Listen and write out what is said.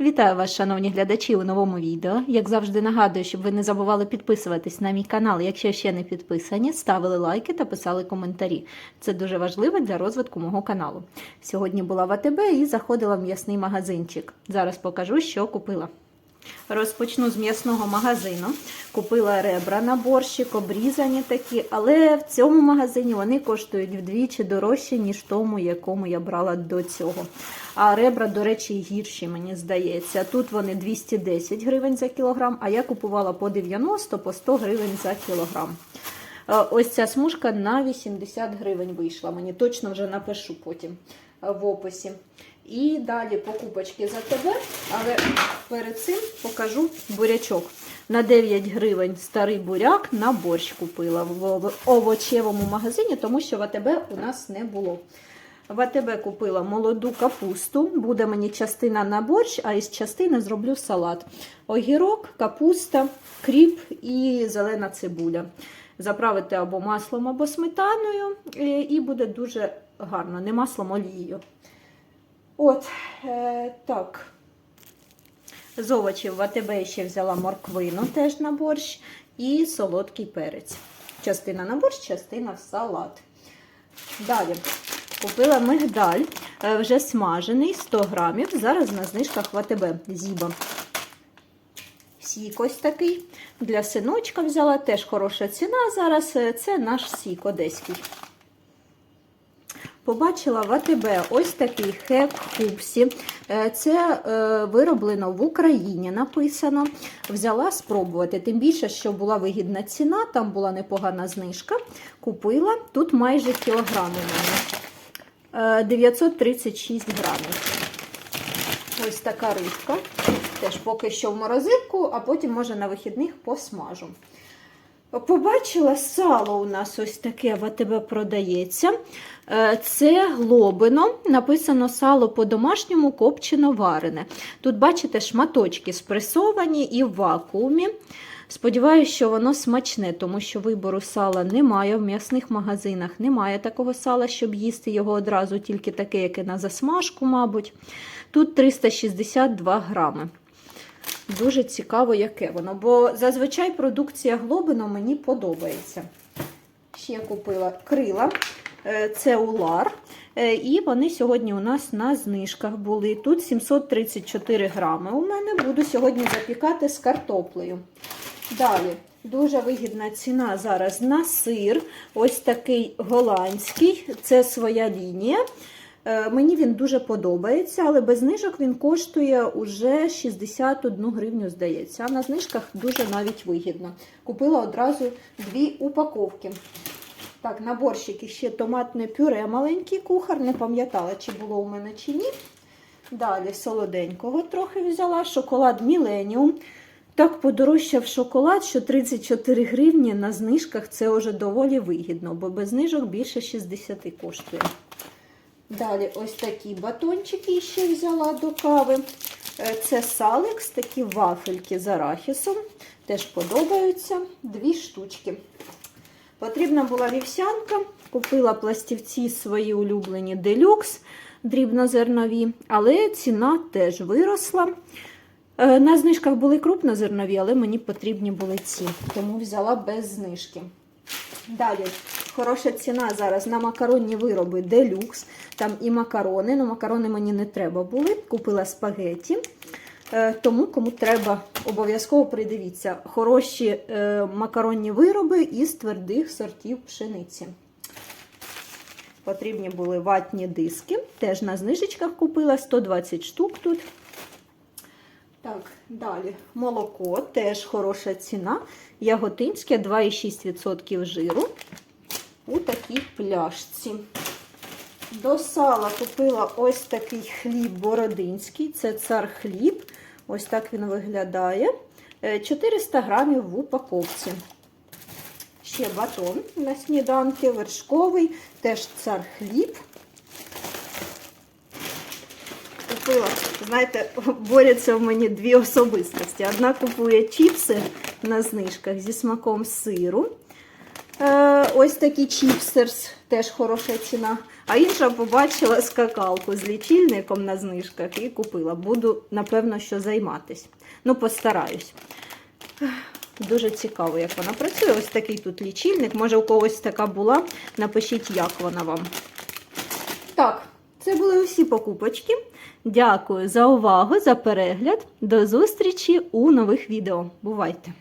Вітаю вас, шановні глядачі, у новому відео. Як завжди нагадую, щоб ви не забували підписуватись на мій канал, якщо ще не підписані, ставили лайки та писали коментарі. Це дуже важливо для розвитку мого каналу. Сьогодні була в АТБ і заходила в м'ясний магазинчик. Зараз покажу, що купила. Розпочну з м'ясного магазину. Купила ребра на борщик, обрізані такі, але в цьому магазині вони коштують вдвічі дорожче, ніж тому, якому я брала до цього. А ребра, до речі, гірші, мені здається. Тут вони 210 гривень за кілограм, а я купувала по 90 по 100 гривень за кілограм. Е, Ось ця смужка на 80 гривень вийшла. Мені точно вже напишу потім в описі. І далі покупочки за тебе, але перед цим покажу бурячок. На 9 гривень старий буряк на борщ купила в овочевому магазині, тому що в АТБ у нас не було. В АТБ купила молоду капусту, буде мені частина на борщ, а із частини зроблю салат. Огірок, капуста, кріп і зелена цибуля. Заправити або маслом, або сметаною, і буде дуже гарно, не маслом, олією. От, е, так. З овочів в АТБ ще взяла морквину теж на борщ і солодкий перець. Частина на борщ, частина в салат. Далі купила мигдаль, е, вже смажений 100 грамів. Зараз на знижках в АТБ Зіба. Сік ось такий. Для синочка взяла теж хороша ціна. Зараз е, це наш сік одеський. Побачила в АТБ ось такий хек хупсі. Е, Це е, вироблено в Україні, написано. Взяла спробувати. Тим більше, що була вигідна ціна, там була непогана знижка. Купила тут майже кілограм у мене. Е, 936 грамів. Ось така рибка. Теж поки що в морозилку, а потім, може, на вихідних посмажу. Побачила сало у нас ось таке в АТБ продається. Е, Це глобино. Написано сало по-домашньому копчено варене. Тут, бачите, шматочки спресовані і в вакуумі. Сподіваюся, що воно смачне, тому що вибору сала немає в м'ясних магазинах. Немає такого сала, щоб їсти його одразу, тільки таке, яке на засмажку, мабуть. Тут 362 грами. Дуже цікаво, яке воно, бо зазвичай продукція Глобино мені подобається. Ще купила крила, е, це улар. Е, І вони сьогодні у нас на знижках були. Тут 734 грами. У мене буду сьогодні запікати з картоплею. Далі, дуже вигідна ціна зараз на сир. Ось такий голландський, це своя лінія. Е, Мені він дуже подобається, але без знижок він коштує уже 61 гривню, здається. А на знижках дуже навіть вигідно. Купила одразу дві упаковки. Так, на борщики ще томатне пюре, маленький кухар, не пам'ятала, чи було у мене чи ні. Далі солоденького трохи взяла, шоколад Міленіум. Так подорожчав шоколад, що 34 гривні на знижках це вже доволі вигідно, бо без знижок більше 60 коштує. Далі ось такі батончики ще взяла до кави. Е, Це салекс, такі вафельки з арахісом. Теж подобаються. Дві штучки. Потрібна була вівсянка. Купила пластівці свої улюблені делюкс дрібнозернові, але ціна теж виросла. Е, На знижках були крупнозернові, але мені потрібні були ці, тому взяла без знижки. Далі, хороша ціна зараз на макаронні вироби Deluxe. Там і макарони, але макарони мені не треба були. Купила спагеті. Е, Тому, кому треба, обов'язково придивіться. Хороші е, макаронні вироби із твердих сортів пшениці. Потрібні були ватні диски. Теж на знижечках купила 120 штук тут. Так, далі молоко, теж хороша ціна. Яготинське 2,6% жиру у такій пляшці. До сала купила ось такий хліб бородинський, це цар хліб. Ось так він виглядає. Е, 400 грамів в упаковці. Ще батон на сніданки, вершковий, теж цар хліб. Купила, знаєте, борються в мені дві особистості. Одна купує чіпси на знижках зі смаком сиру. Ось такі чіпстерс, теж хороша ціна. А інша побачила скакалку з лічильником на знижках і купила. Буду, напевно, що займатись. Ну, постараюсь. Дуже цікаво, як вона працює. Ось такий тут лічильник. Може, у когось така була. Напишіть, як вона вам. Так, це були усі покупочки. Дякую за увагу, за перегляд. До зустрічі у нових відео. Бувайте!